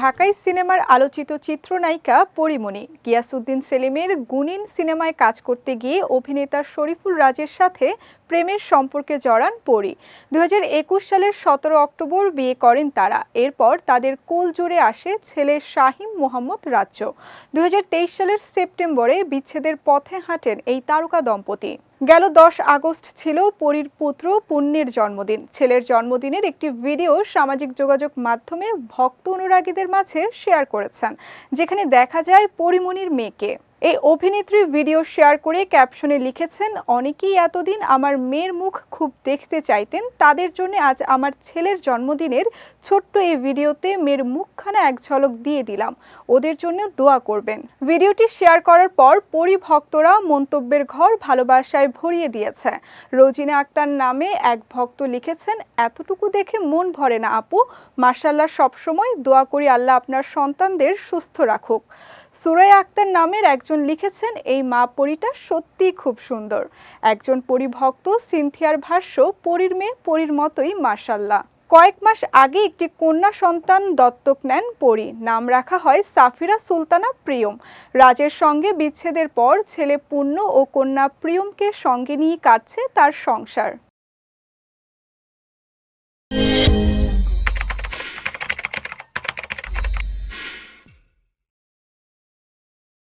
ঢাকাই সিনেমার আলোচিত চিত্রনায়িকা পরিমণি। গিয়াসুদ্দিন সেলিমের গুনিন সিনেমায় কাজ করতে গিয়ে অভিনেতা শরীফুল রাজের সাথে প্রেমের সম্পর্কে জড়ান পরি। দু সালের সতেরো অক্টোবর বিয়ে করেন তারা। এরপর তাদের কোল জুড়ে আসে ছেলে শাহিম মোহাম্মদ রাজ্য। দুই হাজার তেইশ সালের সেপ্টেম্বরে বিচ্ছেদের পথে হাঁটেন এই তারকা দম্পতি। গেল দশ আগস্ট ছিল পরীর পুত্র পুণ্যের জন্মদিন। ছেলের জন্মদিনের একটি ভিডিও সামাজিক যোগাযোগ মাধ্যমে ভক্ত অনুরাগীদের মাঝে শেয়ার করেছেন, যেখানে দেখা যায় পরিমণির মেয়েকে। এই অভিনেত্রী ভিডিও শেয়ার করে ক্যাপশনে লিখেছেন, অনেকেই এতদিন আমার মেয়ের মুখ খুব দেখতে চাইতেন। তাদের জন্য আজ আমার ছেলের জন্মদিনের ছোট্ট এই ভিডিওতে মেয়ের মুখখানা এক ঝলক দিয়ে দিলাম। ওদের জন্য দোয়া করবেন। ভিডিওটি শেয়ার করার পর পরিভক্তরা মন্তব্যের ঘর ভালোবাসায় ভরিয়ে দিয়েছে। রোজিনা আক্তার নামে এক ভক্ত লিখেছেন, এতটুকু দেখে মন ভরে না আপু। মার্শাল্লাহ সবসময় দোয়া করি আল্লাহ আপনার সন্তানদের সুস্থ রাখুক। সুরাই আক্তার নামের একজন লিখেছেন, এই মা পরীটা সত্যিই খুব সুন্দর। একজন পরিভক্ত, সিনথিয়ার ভাষ্য, পরীর মেয়ে পরীর মতোই মার্শাল্লাহ কয়েক মাস আগে একটি কন্যা সন্তান দত্তক নেন পরী। নাম রাখা হয় সাফিরা সুলতানা প্রিয়ম। রাজের সঙ্গে বিচ্ছেদের পর ছেলে পূর্ণ ও কন্যা প্রিয়মকে সঙ্গে নিয়ে কাটছে তার সংসার।